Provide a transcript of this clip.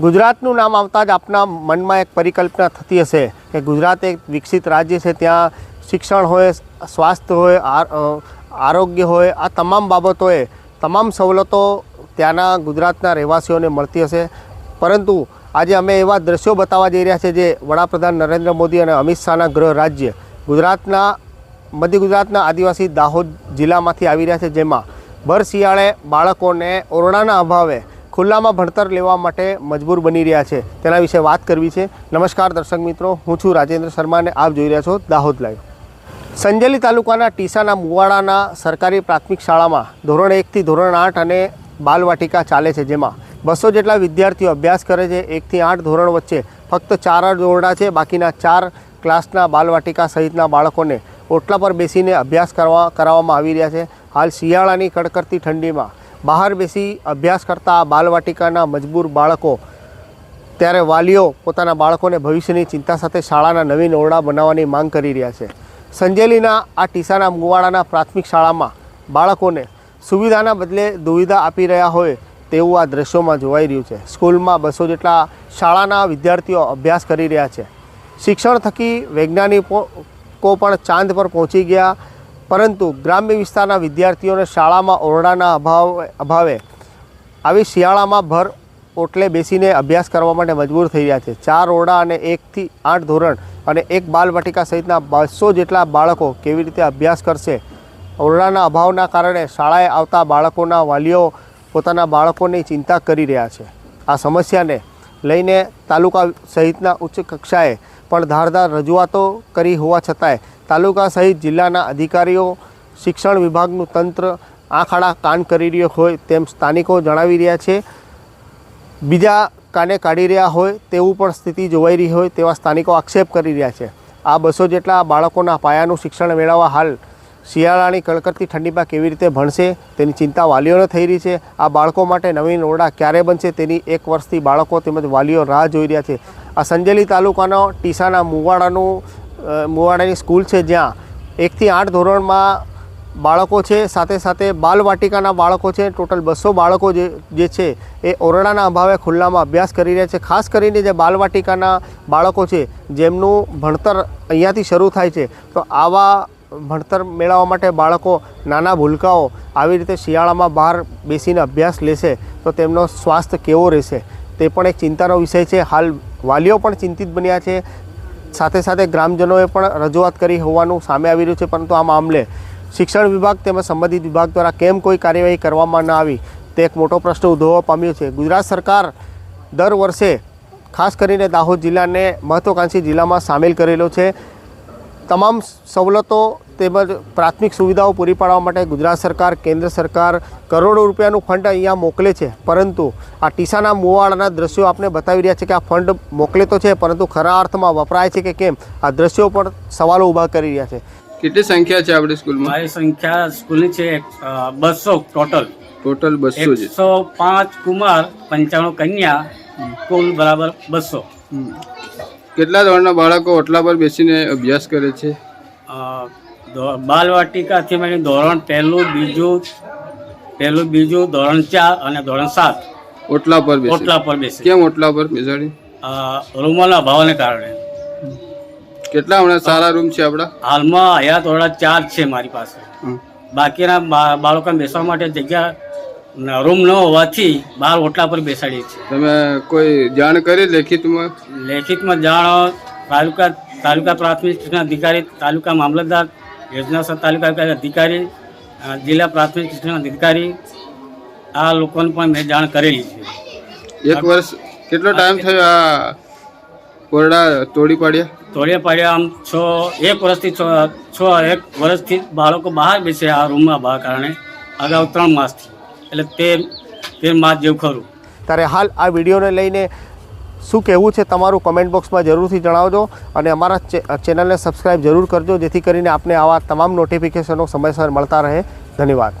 ગુજરાતનું નામ આવતા જ આપના મનમાં એક પરિકલ્પના થતી હશે કે ગુજરાત એક વિકસિત રાજ્ય છે, ત્યાં શિક્ષણ હોય, સ્વાસ્થ્ય હોય આરોગ્ય હોય, આ તમામ બાબતોએ તમામ સવલતો ત્યાંના ગુજરાતના રહેવાસીઓને મળતી હશે. પરંતુ આજે અમે એવા દ્રશ્યો બતાવવા જઈ રહ્યા છે જે વડાપ્રધાન નરેન્દ્ર મોદી અને અમિત શાહના ગૃહ રાજ્ય ગુજરાતના, મધ્ય ગુજરાતના આદિવાસી દાહોદ જિલ્લામાંથી આવી રહ્યા છે, જેમાં ભર શિયાળે બાળકોને ઓરડાના અભાવે ખુલ્લામાં ભણતર લેવા માટે મજબૂર બની રહ્યા છે. તેના વિશે વાત કરવી છે. નમસ્કાર દર્શક મિત્રો, હું છું રાજેન્દ્ર શર્મા અને આપ જોઈ રહ્યા છો દાહોદ લાઈવ. સંજેલી તાલુકાના ટીસાના મુવાડાના સરકારી પ્રાથમિક શાળામાં ધોરણ એકથી ધોરણ આઠ અને બાલવાટિકા ચાલે છે, જેમાં બસો જેટલા વિદ્યાર્થીઓ અભ્યાસ કરે છે. એકથી આઠ ધોરણ વચ્ચે ફક્ત ચાર જ ઓરડા છે. બાકીના ચાર ક્લાસના બાલવાટિકા સહિતના બાળકોને ઓટલા પર બેસીને અભ્યાસ કરવા, કરાવવામાં આવી રહ્યા છે. હાલ શિયાળાની કડકડતી ઠંડીમાં બહાર બેસી અભ્યાસ કરતા બાલવાટિકાના મજબૂર બાળકો, ત્યારે વાલીઓ પોતાના બાળકોને ભવિષ્યની ચિંતા સાથે શાળાના નવીન ઓરડા બનાવવાની માંગ કરી રહ્યા છે. સંજેલીના આ ટીસાના મુવાડાના પ્રાથમિક શાળામાં બાળકોને સુવિધાના બદલે દુવિધા આપી રહ્યા હોય તેવું આ દ્રશ્યોમાં જોવાઈ રહ્યું છે. સ્કૂલમાં બસો જેટલા શાળાના વિદ્યાર્થીઓ અભ્યાસ કરી રહ્યા છે. શિક્ષણ થકી વૈજ્ઞાનિકો પણ ચાંદ પર પહોંચી ગયા પરંતુ ગ્રામ્ય વિસ્તારના વિદ્યાર્થીઓને શાળામાં ઓરડાના અભાવ અભાવે આવી શિયાળામાં ભર ઓટલે બેસીને અભ્યાસ કરવા માટે મજબૂર થઈ રહ્યા છે. ચાર ઓરડા અને એકથી આઠ ધોરણ અને એક બાલવાટિકા સહિતના બસો જેટલા બાળકો કેવી રીતે અભ્યાસ કરશે? ઓરડાના અભાવના કારણે શાળાએ આવતા બાળકોના વાલીઓ પોતાના બાળકોની ચિંતા કરી રહ્યા છે. આ સમસ્યાને લઈને તાલુકા સહિતના ઉચ્ચ કક્ષાએ પણ ધારદાર રજૂઆતો કરી હોવા છતાંય તાલુકા સહિત જિલ્લાના અધિકારીઓ, શિક્ષણ વિભાગનું તંત્ર આંખાડા કાન કરી રહ્યો હોય તેમ સ્થાનિકો જણાવી રહ્યા છે. બીજા કાને કાઢી રહ્યા હોય તેવું પણ સ્થિતિ જોવાઈ રહી હોય તેવા સ્થાનિકો આક્ષેપ કરી રહ્યા છે. આ બસો જેટલા બાળકોના પાયાનું શિક્ષણ મેળવવા હાલ શિયાળાની કડકડતી ઠંડીમાં કેવી રીતે ભણશે તેની ચિંતા વાલીઓને થઈ રહી છે. આ બાળકો માટે નવીન ઓરડા ક્યારે બનશે તેની એક વર્ષથી બાળકો તેમજ વાલીઓ રાહ જોઈ રહ્યા છે. આ સંજેલી તાલુકાનો ટીસાના મુવાડાનું મુવાડાની સ્કૂલ છે જ્યાં એકથી આઠ ધોરણમાં બાળકો છે, સાથે સાથે બાલવાટિકાના બાળકો છે, ટોટલ બસો બાળકો જે જે છે એ ઓરડાના અભાવે ખુલ્લામાં અભ્યાસ કરી રહ્યા છે. ખાસ કરીને જે બાલવાટિકાના બાળકો છે, જેમનું ભણતર અહીંયાથી શરૂ થાય છે, તો આવા ભણતર મેળવવા માટે બાળકો નાના ભૂલકાઓ આવી રીતે શિયાળામાં બહાર બેસીને અભ્યાસ લેશે, તો તેમનો સ્વાસ્થ્ય કેવો રહેશે? તે પણ એક ચિંતાનો વિષય છે. હાલ વાલીઓ પણ ચિંતિત બન્યા છે. સાથે સાથે ગ્રામજનોએ પણ રજૂઆત કરી હોવાનું સામે આવી રહ્યું છે, પરંતુ આ મામલે શિક્ષણ વિભાગ તેમજ સંબંધિત વિભાગ દ્વારા કેમ કોઈ કાર્યવાહી કરવામાં ન આવી, તે એક મોટો પ્રશ્ન ઉદ્ભવવા પામ્યો છે. ગુજરાત સરકાર દર વર્ષે ખાસ કરીને દાહોદ જિલ્લાને મહત્ત્વાકાંક્ષી જિલ્લામાં સામેલ કરેલો છે. તમામ સવલતો તેમજ પ્રાથમિક સુવિધાઓ પૂરી પાડવા માટે ગુજરાત સરકાર કેન્દ્ર સરકાર કરોડો રૂપિયાનું ફંડ અહીંયા મોકલે છે. પરંતુ આ ટીસાના મુવાડાના દ્રશ્યો આપણે બતાવી રહ્યા છે કે આ ફંડ મોકલે તો છે પરંતુ ખરા અર્થમાં વપરાય છે કે કેમ? આ દ્રશ્યો પર સવાલો ઊભા કરી રહ્યા છે. કેટલી સંખ્યા છે આપણી સ્કૂલમાં? મારી સંખ્યા સ્કૂલની છે બસો ટોટલ. ટોટલ બસો એકસો પાંચ કુમાર પંચાણું કન્યા કુલ બરાબર બસો. કેટલા ધોરણના બાળકો ઓટલા પર બેસીને અભ્યાસ કરે છે? બાલવાટિકાથી મને ધોરણ પહેલું બીજું પહેલું બીજું ધોરણ ચાર અને ધોરણ સાત. ઓટલા પર ઓટલા પર બેસે. કેમ ઓટલા પર બેસાડી? રૂમોના અભાવને કારણે. કેટલા હમણાં સારા રૂમ છે આપણા? હાલમાં હયાત ઓરડા ચાર છે મારી પાસે. બાકીના બાળકોને બેસવા માટે જગ્યા રૂમ ન હોવાથી બહાર ઓટલા પર બેસાડીએ છીએ. તમે કોઈ જાણ કરી લેખિતમાં? લેખિતમાં જાણ તાલુકા તાલુકા પ્રાથમિક શિક્ષણ અધિકારી તાલુકા મામલતદાર યોજના તાલુકા અધિકારી જિલ્લા પ્રાથમિક શિક્ષણ અધિકારી આ લોકોને પણ મેં જાણ કરેલી છે. એક વર્ષ કેટલો ટાઈમ થયો આ કોરડા તોડી પાડ્યા? તોડી પાડ્યા આમ છ એક વર્ષથી છ છ એક વર્ષથી બાળકો બહાર બેસે આ રૂમમાં બહાર કારણે અગાઉ ત્રણ માસથી. એટલે તેર તેરમાં જેવું ખરું. ત્યારે હાલ આ વિડીયોને લઈને શું કહેવું છે તમારું કમેન્ટ બોક્સમાં જરૂરથી જણાવજો અને અમારા ચેનલને સબસ્ક્રાઈબ જરૂર કરજો, જેથી કરીને આપને આવા તમામ નોટિફિકેશનો સમયસર મળતા રહે. ધન્યવાદ.